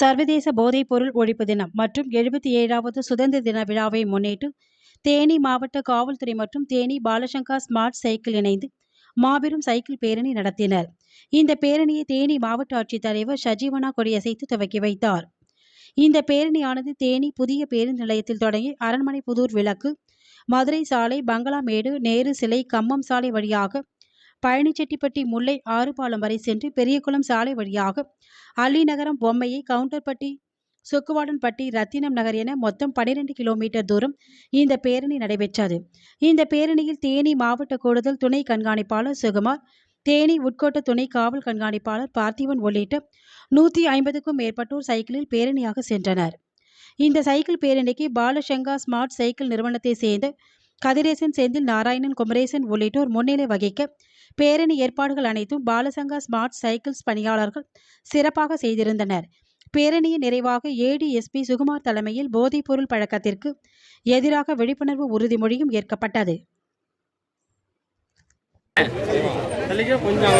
சர்வதேச போதைப்பொருள் ஒழிப்பு தினம் மற்றும் எழுபத்தி ஏழாவது சுதந்திர தின விழாவை முன்னிட்டு தேனி மாவட்ட காவல்துறை மற்றும் தேனி பாலசங்கா ஸ்மார்ட் சைக்கிள் இணைந்து மாபெரும் சைக்கிள் பேரணி நடத்தினர். இந்த பேரணியை தேனி மாவட்ட ஆட்சித்தலைவர் ஷஜீவனா கொடியசைத்து துவக்கி வைத்தார். இந்த பேரணியானது தேனி புதிய பேருந்து நிலையத்தில் தொடங்கி அரண்மனை புதூர் விளக்கு மதுரை சாலை பங்களாமேடு நேரு சிலை கம்மம் சாலை வழியாக பழனிச்செட்டிப்பட்டி முல்லை ஆறுபாலம் வரை சென்று பெரியகுளம் சாலை வழியாக அள்ளிநகரம் பொம்மையை கவுண்டர்பட்டி சுக்குவாடன்பட்டி ரத்தினம் நகர் என மொத்தம் 12 கிலோமீட்டர் தூரம் இந்த பேரணி நடைபெற்றது. இந்த பேரணியில் தேனி மாவட்ட கூடுதல் துணை கண்காணிப்பாளர் சுகுமார் தேனி உட்கோட்ட துணை காவல் கண்காணிப்பாளர் பார்த்திபன் உள்ளிட்ட நூற்றி ஐம்பதுக்கும் மேற்பட்டோர் சைக்கிளில் பேரணியாக சென்றனர். இந்த சைக்கிள் பேரணிக்கு பாலசங்கா ஸ்மார்ட் சைக்கிள் நிறுவனத்தை சேர்ந்த கதிரேசன் செந்தில் நாராயணன் குமரேசன் உள்ளிட்டோர் முன்னிலை வகிக்க பேரணி ஏற்பாடுகள் அனைத்தும் பாலசங்கா ஸ்மார்ட் சைக்கிள்ஸ் பணியாளர்கள் சிறப்பாக செய்திருந்தனர். பேரணியின் நிறைவாக ஏடிஎஸ்பி சுகுமார் தலைமையில் போதைப்பொருள் பழக்கத்திற்கு எதிராக விழிப்புணர்வு உறுதிமொழியும் ஏற்கப்பட்டது. கொஞ்சம்